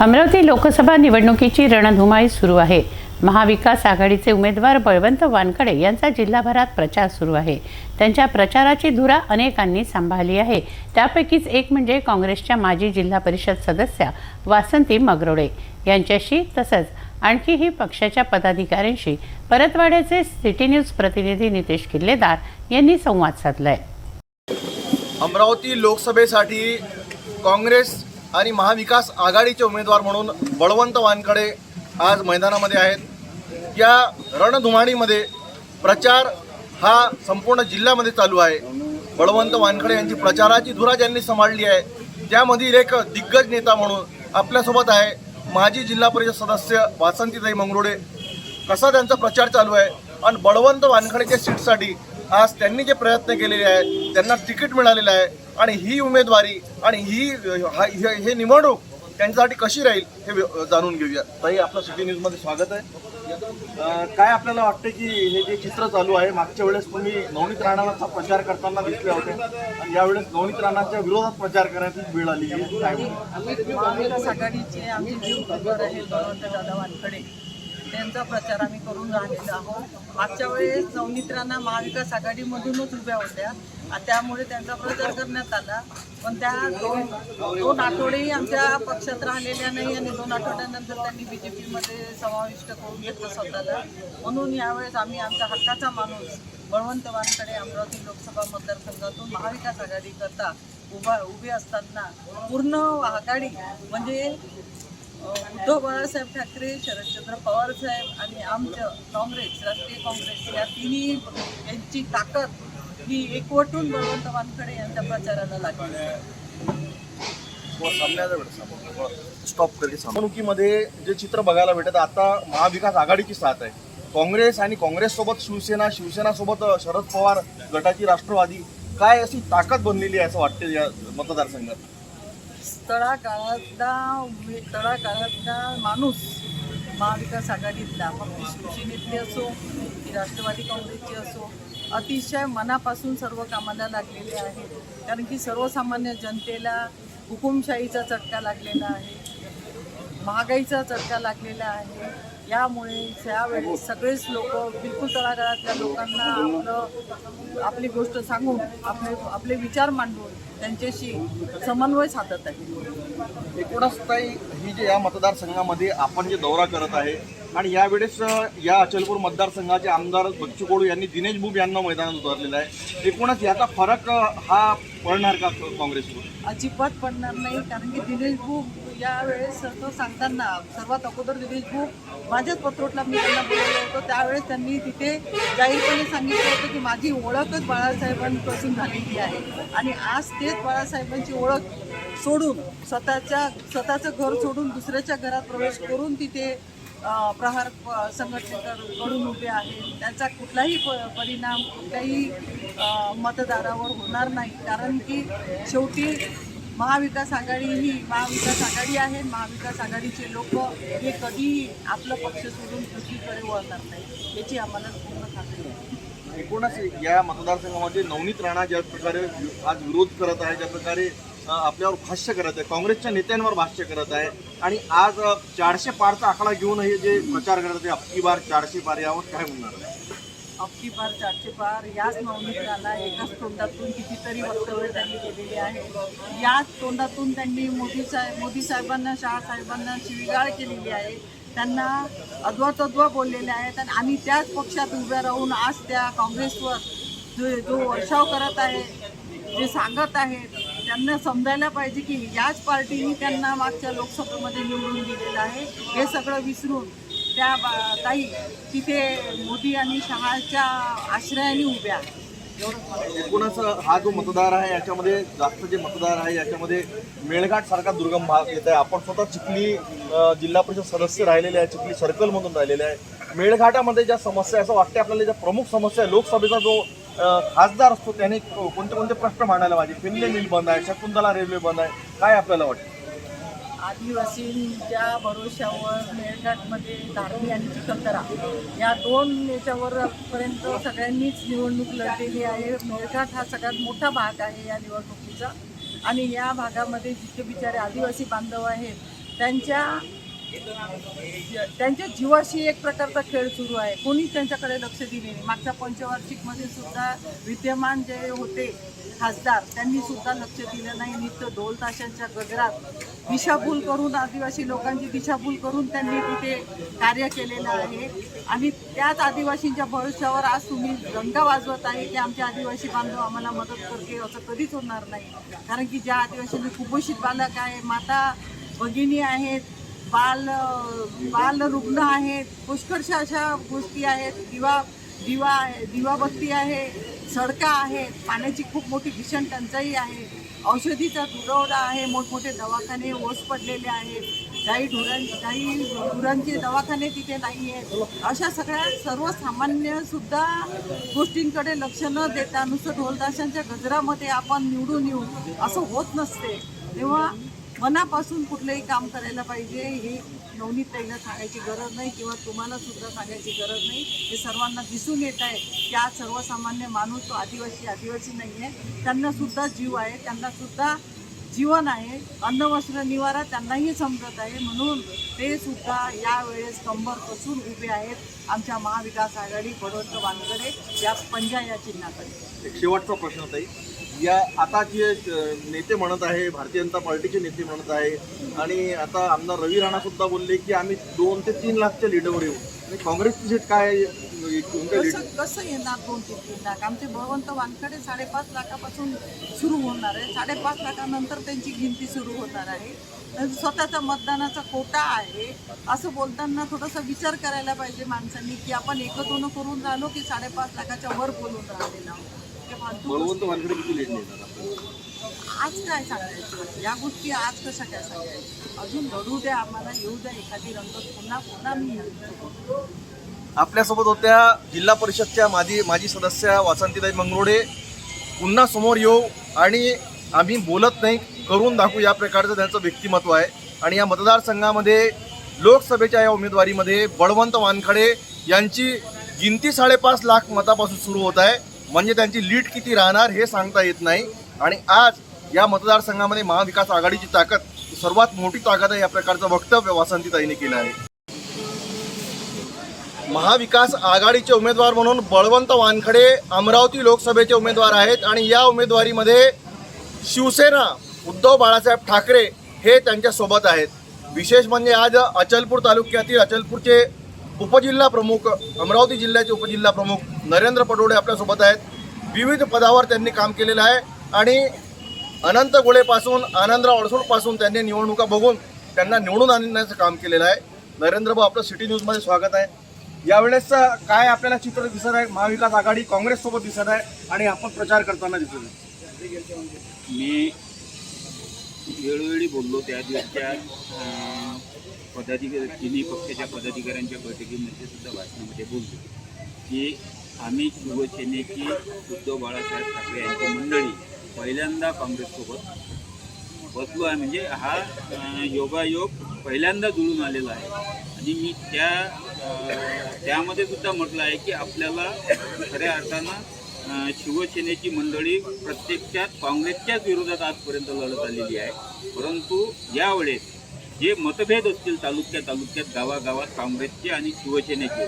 अमरावती लोकसभा निवडणुकीची रणधुमाळी सुरू आहे. महाविकास आघाडीचे उमेदवार बळवंत वानखडे यांचा जिल्हाभरात प्रचार सुरू आहे. त्यांच्या प्रचाराची धुरा अनेकांनी सांभाळली आहे. त्यापैकीच एक म्हणजे काँग्रेसच्या माजी जिल्हा परिषद सदस्या वासंती मगरोडे यांच्याशी तसंच आणखीही पक्षाच्या पदाधिकाऱ्यांशी परतवाड्याचे सिटी न्यूज प्रतिनिधी नितेश किल्लेदार यांनी संवाद साधलाय. अमरावती लोकसभेसाठी काँग्रेस आणि महाविकास आघाडीचे उमेदवार म्हणून बळवंत वानखडे आज मैदानामध्ये आहेत. या रणधुमाणीमध्ये प्रचार हा संपूर्ण जिल्ह्यामध्ये चालू आहे. बळवंत वानखडे यांची प्रचाराची धुरा ज्यांनी सांभाळली आहे. त्यामधील एक दिग्गज नेता म्हणून आपल्यासोबत आहे माजी जिल्हा परिषद सदस्य वासंतीताई मंगरुडे. कसा त्यांचा प्रचार चालू आहे? आणि बळवंत वानखडेच्या सीटसाठी आज त्यांनी जे प्रयत्न केलेले आहेत त्यांना तिकीट मिळालेलं आहे. आणि ही उमेदवारी आणि ही हा- निवडणूक त्यांच्यासाठी कशी राहील हे जाणून घेऊया. ताई आपलं सिटी न्यूजमध्ये स्वागत आहे. काय आपल्याला वाटतं की हे जे चित्र चालू आहे मागच्या वेळेस तुम्ही नवनीत राणाचा प्रचार करताना दिसले होते. आणि यावेळेस नवनीत राणाच्या विरोधात प्रचार करण्याची वेळ आली. आहे काय म्हणता? महाविकास आघाडीचे आमचे जे उमेदवार आहेत बळवंत दादा वानखडे त्यांचा प्रचार आम्ही करून राहिलेलो आहोत. मागच्या वेळेस नवनीत्रांना महाविकास आघाडीमधूनच उभ्या होत्या. आणि त्यामुळे त्यांचा प्रचार करण्यात आला. पण त्या दोन दोन आठवडेही आमच्या पक्षात राहिलेल्या नाही आणि दोन आठवड्यानंतर त्यांनी बी जे पीमध्ये समाविष्ट करून घेतलं स्वतःला. म्हणून यावेळेस आम्ही आमचा हक्काचा माणूस बळवंतवानकडे अमरावती लोकसभा मतदारसंघातून महाविकास आघाडीकरता उभा उभे असताना पूर्ण आघाडी म्हणजे उद्धव बाळासाहेब ठाकरे शरदचंद्र पवार साहेब आणि आमचं काँग्रेस राष्ट्रीय काँग्रेस या तिन्ही यांची ताकद ही एकवटून बळवंत वानखडे यांच्या प्रचाराला लागली. स्टॉप करते निवडणुकीमध्ये जे चित्र बघायला भेटत आता महाविकास आघाडीची साथ आहे. काँग्रेस आणि काँग्रेस सोबत शिवसेना शिवसेना सोबत शरद पवार गटाची राष्ट्रवादी काय अशी ताकद बनलेली आहे असं वाटते या मतदारसंघात? तळागाळातला उमे- तळागाळातला माणूस महाविकास आघाडीतला मग शिवसेनेतली असो ती राष्ट्रवादी काँग्रेसची असो अतिशय मनापासून सर्व कामाला लागलेले आहेत कारण की सर्वसामान्य जनतेला हुकुमशाहीचा चटका लागलेला आहे. महागाईचा चटका लागलेला आहे. यामुळे यावेळी सगळेच लोक बिलकुल तळागाळातल्या लोकांना आपलं आपली गोष्ट सांगून आपले आपले विचार मांडून त्यांच्याशी समन्वय साधत आहे. एकूणच काही ही जे या मतदारसंघामध्ये आपण जे दौरा करत आहे आणि यावेळेस या अचलपूर मतदारसंघाचे आमदार बच्चू कडू यांनी दिनेश बुब यांना मैदानात उतरलेलं आहे. एकूणच याचा फरक हा पडणार का काँग्रेसवर? अजिबात पडणार नाही कारण की दिनेश बुक यावेळेस तो सांगताना सर्वात अगोदर दिनेश बुक माझ्याच पत्रोटला मी त्यांना बोलवलं होतं. त्यावेळेस त्यांनी तिथे जाहीरपणे सांगितलं होतं की माझी ओळखच बाळासाहेबांपासून झालेली आहे. आणि आज तेच बाळासाहेबांची ओळख सोडून स्वतःच्या स्वतःचं घर सोडून दुसऱ्याच्या घरात प्रवेश करून तिथे प्रहार प- संघटनेकडून उभे आहेत त्याचा कुठलाही प- परिणाम कुठल्याही मतदारावर होणार नाही. कारण की शेवटी महाविकास आघाडी ही महाविकास आघाडी आहे. महाविकास आघाडीचे लोक हे कधीही आपलं पक्ष सोडून दुसरीकडे वळणार नाही. याची आम्हाला पूर्ण खात्री आहे. एकूणच या मतदारसंघामध्ये नवनीत राणा ज्या प्रकारे आज विरोध करत आहे ज्या प्रकारे आपल्यावर भाष्य करत आहे. काँग्रेसच्या नेत्यांवर भाष्य करत आहे. आणि आज चारशे पारचा आकडा घेऊन हे जे प्रचार करत आहे अबकी बार चारशे पार यावर काय म्हणणार आहे? अबकी पार चारशे पार याच नवनीताला एकाच तोंडातून कितीतरी वक्तव्य त्यांनी केलेली आहे. याच तोंडातून त्यांनी मोदी साहेब मोदी साहेबांना शहा साहेबांना शिवीगाळ केलेली आहे. त्यांना अद्वातद्वा बोललेले आहेत आणि आम्ही त्याच पक्षात उभ्या राहून आज त्या काँग्रेसवर जो जो वर्षाव करत आहे जे सांगत आहेत त्यांना समजायला पाहिजे की याच पार्टीने त्यांना मागच्या लोकसभेमध्ये निवडून दिलेलं आहे. हे सगळं विसरून त्या बा- ताई तिथे मोदी आणि शहाच्या आश्रयाने उभ्या. एकूणच हा जो मतदार आहे याच्यामध्ये जास्त जे मतदार आहे याच्यामध्ये मेळघाट सारखा दुर्गम भाग येत आहे. आपण स्वतः चिखली जिल्हा परिषद सदस्य राहिलेले आहे चिखली सर्कलमधून राहिलेले आहे. मेळघाटामध्ये ज्या समस्या आहे, असं वाटते आपल्याला ज्या प्रमुख समस्या आहे लोकसभेचा जो खासदार असतो त्याने कोणते कोणते प्रश्न मांडायला पाहिजे? फिनले मिल बंद आहे शकुंतला रेल्वे बंद आहे. काय आपल्याला वाटतं? आदिवासींच्या भरोश्यावर मेळघाटमध्ये धारणी आणि चिखलदरा या दोन याच्यावर पर्यंत सगळ्यांनीच निवडणूक लढलेली आहे. मेळघाट हा सगळ्यात मोठा भाग आहे या निवडणुकीचा. आणि या भागामध्ये जितके बिचारे आदिवासी बांधव आहेत त्यांच्या त्यांच्या जीवाशी एक प्रकारचा खेळ सुरू आहे. कोणीच त्यांच्याकडे लक्ष दिले नाही. मागच्या पंचवार्षिकमध्ये सुद्धा विद्यमान जे होते खासदार त्यांनी सुद्धा लक्ष दिलं नाही. नित्य ढोल ताशांच्या गजरात दिशाभूल करून आदिवासी लोकांची दिशाभूल करून त्यांनी तिथे कार्य केलेलं आहे. आणि त्याच आदिवासींच्या भविष्यावर आज तुम्ही गंगा वाजवत आहे की आमचे आदिवासी बांधव आम्हाला मदत करते असं कधीच होणार नाही. कारण की ज्या आदिवासींनी कुपोषित बालक आहे माता भगिनी आहेत बाल बाल रुग्ण आहेत पुष्कळशा अशा गोष्टी आहेत. दिवा दिवा आहे दिवाबत्ती आहे सडका आहेत पाण्याची खूप मोठी भीषण टंचाई आहे. औषधीचा तुरवडा आहे मोठमोठे दवाखाने ओस पडलेले आहेत. काही ढोरां काही गुरांचे दवाखाने तिथे नाही आहेत अशा सगळ्या सर्वसामान्यसुद्धा गोष्टींकडे लक्ष न देता नुसतं ढोलताशांच्या गजरामध्ये आपण निवडून येऊ असं होत नसते. तेव्हा मनापासून कुठलंही काम करायला पाहिजे हे नवनीत ताईला सांगायची गरज नाही किंवा तुम्हाला सुद्धा सांगायची गरज नाही. हे सर्वांना दिसून येत आहे की आज सर्वसामान्य माणूस तो आदिवासी आदिवासी नाही आहे त्यांनासुद्धा जीव आहे त्यांनासुद्धा जीवन आहे. अन्न वस्त्र निवारा त्यांनाही समजत आहे. म्हणून ते सुद्धा यावेळेस कंबर कसून उभे आहेत आमच्या महाविकास आघाडी बडोदर वानकडे या पंजा या चिन्हाकडे. एक शेवटचा प्रश्न ताई. या आता जे नेते म्हणत आहे भारतीय जनता पार्टीचे नेते म्हणत आहे आणि आता आमदार रवी राणा सुद्धा बोलले की आम्ही दोन ते तीन लाखच्या लीडवर येऊ. आणि काँग्रेसची सीट काय कसं कसं येणार दोन ते तीन लाख? आमचे बळवंत वानकडे साडेपाच लाखापासून सुरू होणार आहे. साडेपाच लाखानंतर त्यांची गिनती सुरू होणार आहे. स्वतःचा मतदानाचा कोटा आहे. असं बोलताना थोडासा विचार करायला पाहिजे माणसांनी की आपण एकत्र करून राहिलो की साडेपाच लाखाच्या वर बोलून राहिलेलो आहोत. बळवंत वानकडे किती येणार आज काय सांगायचं या गोष्टी आज कशा काय सांगायचं अजून घडू द्या आम्हाला येऊ द्या एखादी रंगत पुन्हा पुन्हा मी. आपल्यासोबत होत्या जिल्हा परिषदच्या माजी माजी सदस्य वासंतीताई मंगरोडे. पुन्हा समोर येऊ आणि आम्ही बोलत नाही करून दाखवू या प्रकारचं त्यांचं व्यक्तिमत्व आहे. आणि या मतदारसंघामध्ये लोकसभेच्या या उमेदवारीमध्ये बळवंत वानखडे यांची गिनती साडेपाच लाख मतापासून सुरू होत आहे. म्हणजे त्यांची लीड किती राहणार हे सांगता येत नाही. आणि आज या मतदारसंघामध्ये महाविकास आघाडीची ताकद सर्वात मोठी ताकद आहे या प्रकारचं वक्तव्य वासंतीताईने केलं आहे. महाविकास आघाडीचे उमेदवार म्हणून बळवंत वानखडे अमरावती लोकसभेचे उमेदवार आहेत. आणि या उमेदवारीमध्ये शिवसेना उद्धव बाळासाहेब ठाकरे हे त्यांच्यासोबत आहेत. विशेष म्हणजे आज अचलपूर तालुक्यातील अचलपूरचे उपजिल्हा प्रमुख अमरावती जिल्ह्याचे उपजिल्हा प्रमुख नरेंद्र पटोडे आपल्यासोबत आहेत. विविध पदावर त्यांनी काम केलेलं आहे आणि अनंत गोळेपासून आनंदराव अडसूळपासून त्यांनी निवडणुका बघून त्यांना निवडून आणण्याचं काम केलेलं आहे. नरेंद्र भाऊ आपलं सिटी न्यूजमध्ये स्वागत आहे. यावेळेस काय आपल्याला चित्र दिसत आहे? महाविकास आघाडी काँग्रेससोबत दिसत आहे आणि आपण प्रचार करताना दिसत आहे. मी वेळोवेळी बोललो त्या दिवसच्या पदाधिकारी तिन्ही पक्षाच्या पदाधिकाऱ्यांच्या बैठकीमध्ये सुद्धा भाषणामध्ये बोललो की आम्ही शिवसेनेची उद्धव बाळासाहेब ठाकरे यांची मंडळी पहिल्यांदा काँग्रेससोबत बसलो आहे. म्हणजे हा योगायोग पहिल्यांदा जुळून आलेला आहे. आणि मी त्या त्यामध्ये सुद्धा म्हटलं आहे की आपल्याला खऱ्या अर्थानं शिवसेनेची मंडळी प्रत्यक्षात काँग्रेसच्याच विरोधात आजपर्यंत लढत आलेली आहे. परंतु यावेळेस जे मतभेद असतील तालुक्या तालुक्यात गावागावात काँग्रेसचे आणि शिवसेनेचे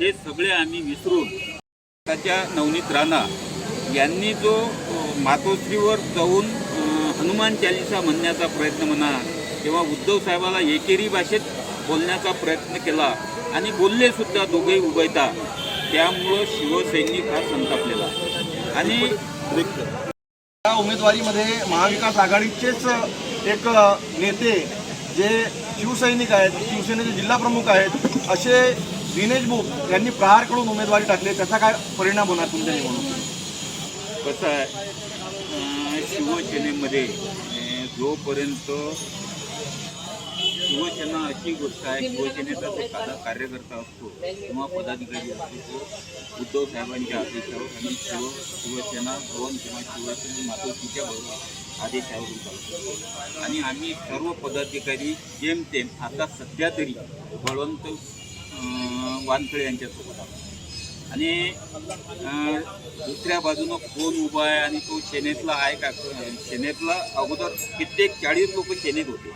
हे सगळे आम्ही विसरून त्याच्या नवनीत राणा यांनी जो मातोश्रीवर जाऊन हनुमान चालिसा म्हणण्याचा प्रयत्न म्हणा किंवा उद्धव साहेबाला एकेरी भाषेत बोलण्याचा प्रयत्न केला आणि बोलले सुद्धा दोघेही उभयता त्यामुळं शिवसैनिक हा संतापलेला. आणि या उमेदवारीमध्ये महाविकास आघाडीचेच एक नेते जे शिवसैनिक आहेत शिवसेनेचे जिल्हाप्रमुख आहेत असे दिनेश बोप यांनी प्रहारकडून उमेदवारी टाकली त्याचा काय परिणाम होणार तुमच्या निवडणूक कसं आहे शिवसेनेमध्ये जोपर्यंत शिवसेना अशी गोष्ट आहे शिवसेनेचा जो का- कार्यकर्ता असतो किंवा पदाधिकारी असतो तो उद्धव साहेबांच्या अपेक्षावर आणि शिव शिवसेना भवन किंवा शिवसेना मातोश्रीच्या बरोबर आदेशावरून चालतो आणि आम्ही सर्व पदाधिकारी जेमतेम आता सध्या तरी बळवंत अं, वानखडे यांच्यासोबत आहोत. आणि दुसऱ्या बाजूनं कोण उभा आहे आणि तो सेनेतला आहे का? सेनेतला अगोदर कित्येक चाळीस लोक सेनेत होते.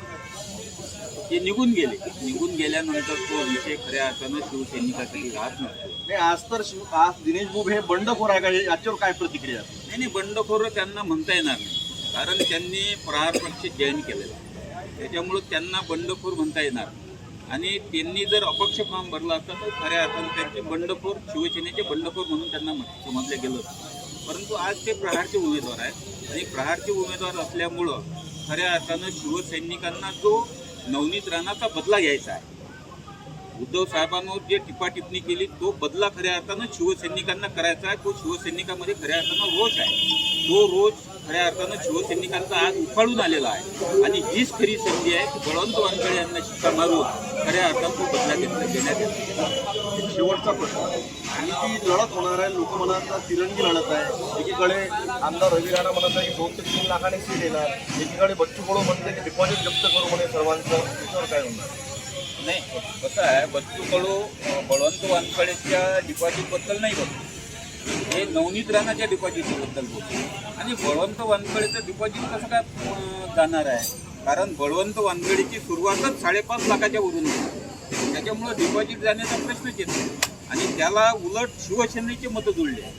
ते निघून गेले. निघून गेल्यानंतर तो विषय खऱ्या अर्थानं शिवसैनिकासाठी राहत नसतो नाही आज तर शिव आज दिनेश बुब हे बंडखोर आहे का? याच्यावर काय प्रतिक्रिया आहे? नाही नाही बंडखोर त्यांना म्हणता येणार नाही. कारण त्यांनी प्रहार पक्ष जॉईन केलेला. त्याच्यामुळं त्यांना बंडखोर म्हणता येणार. आणि त्यांनी जर अपक्ष फॉर्म भरला असता तर खऱ्या अर्थानं त्यांचे बंडखोर शिवसेनेचे बंडखोर म्हणून त्यांना समजलं गेलं परंतु आज ते प्रहारचे उमेदवार आहेत. आणि प्रहारचे उमेदवार असल्यामुळं खऱ्या अर्थानं शिवसैनिकांना जो नवनीत राणाचा बदला घ्यायचा आहे उद्धव साहेबांवर जे टिपाटिपणी केली तो बदला खऱ्या अर्थानं शिवसैनिकांना करायचा आहे. तो शिवसैनिकांमध्ये खऱ्या अर्थानं रोष आहे. तो रोष खऱ्या अर्थानं शिवसैनिकांचा आज उफाळून आलेला आहे. आणि हीच खरी संधी आहे की बळवंत वानखेडे यांना शिक्का मारून खऱ्या अर्थानं तो बदला घेतला देण्यात येतो. शेवटचा प्रश्न. आणि ती लढत होणार आहे लोक म्हणतात तिरंगी लढत आहे. एकीकडे आमदार रवी राणा म्हणत आहे की दोन ते तीन लाखाने सीट येणार. एकीकडे बच्चू कडू म्हणते की डिपॉझिट जप्त करू म्हणे सर्वांचं. त्याच्यावर काय होणार? नाही कसं आहे बच्चू कडू बळवंत वानखेडेच्या डिपॉझिटबद्दल नाही बोलतो हे नवनीत राणाच्या डिपॉझिटबद्दल बोलतो. आणि बळवंत वानखेडेचं डिपॉझिट कसं काय जाणार आहे? कारण बळवंत वानखेडेची सुरुवातच साडेपाच लाखाच्या वरून होती. त्याच्यामुळं डिपॉझिट जाण्याचा प्रश्नच येत नाही. आणि त्याला उलट शिवसेनेचे मतं जुळले.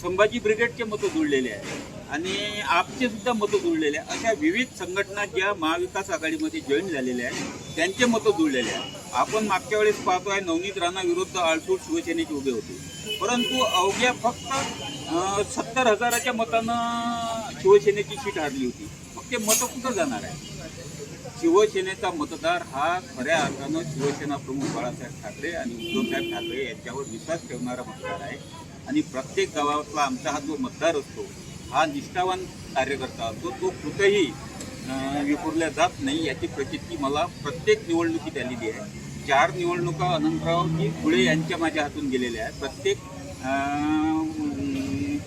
संभाजी ब्रिगेडचे मतं जुळलेले आहे. आणि आपचे सुद्धा मतं जुळलेले आहे. अशा विविध संघटना ज्या महाविकास आघाडीमध्ये जॉईन झालेल्या आहेत त्यांचे मतं जुळलेले आहे आपण मागच्या वेळेस पाहतोय नवनीत राणा विरुद्ध आळसूर शिवसेनेचे उभे होते. परंतु अवघ्या फक्त सत्तर हजाराच्या मतानं शिवसेनेची सीट हारली होती. मग ते मतं कुठं जाणार आहे? शिवसेनेचा मतदार हा खऱ्या अर्थानं शिवसेना प्रमुख बाळासाहेब ठाकरे आणि उद्धवसाहेब ठाकरे यांच्यावर विश्वास ठेवणारा मतदार आहे. आणि प्रत्येक गावातला आमचा हा जो मतदार असतो हा निष्ठावान कार्यकर्ता असतो तो कुठेही विपुरला विखुरल्या जात नाही याची प्रचिती मला प्रत्येक निवडणुकीत आलेली आहे. चार निवडणुका अनंतरावजी फुले यांच्या माझ्या हातून गेलेल्या आहेत. प्रत्येक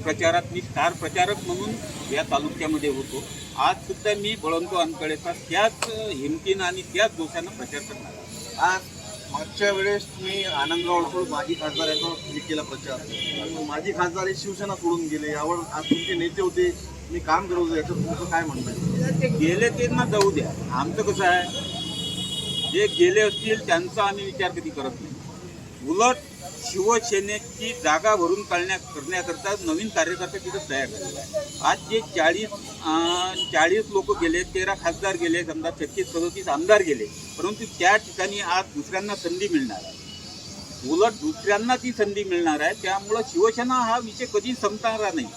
प्रचारात मी स्टार प्रचारक म्हणून या तालुक्यामध्ये होतो. आज सुद्धा मी बळवंत वानकडेचा त्याच हिमतीनं आणि त्याच जोशानं प्रचार करणार. आज मागच्या वेळेस तुम्ही आनंदराव अडसूळ माजी खासदार हे केला प्रचार. माजी खासदार हे शिवसेना सोडून गेले. यावर आज तुमचे नेते होते. मी काम करत होतो. याच्यावर तुमचं काय म्हणणं ते गेले ते ना जाऊ द्या. आमचं कसं आहे? जे गेले असतील त्यांचा आम्ही विचार कधी करत नाही. उलट शिवसेनेची जागा भरून काढण्या करण्याकरता नवीन कार्यकर्ता तिथं तयार झालेला आहे आज जे चाळीस चाळीस लोक गेले तेरा खासदार गेले समजा छत्तीस सदतीस आमदार गेले परंतु त्या ठिकाणी आज दुसऱ्यांना संधी मिळणार आहे. उलट दुसऱ्यांना ती संधी मिळणार आहे त्यामुळं शिवसेना हा विषय कधी संपणारा नाही.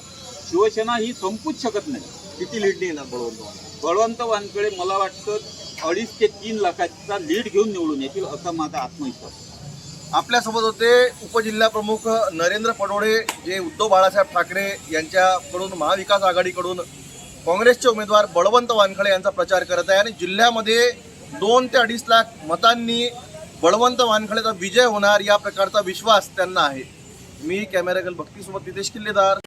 शिवसेना ही संपूच शकत नाही. किती लीड येणार बळवंत बळवंत वानकडे मला वाटतं अडीच ते तीन लाखाचा लीड घेऊन निवडून येतील असा माझा आत्मविश्वास. आपल्यासोबत होते उपजिल्हा प्रमुख नरेंद्र पडोळे जे उद्धव बाळासाहेब ठाकरे यांच्याकडून महाविकास आघाडीकडून काँग्रेसचे उमेदवार बळवंत वानखळे यांचा प्रचार करत आहे. आणि जिल्ह्यामध्ये दोन ते अडीच लाख मतांनी बळवंत वानखळेचा विजय होणार या प्रकारचा विश्वास त्यांना आहे. मी कॅमेरागल भक्तीसोबत नितेश किल्लेदार.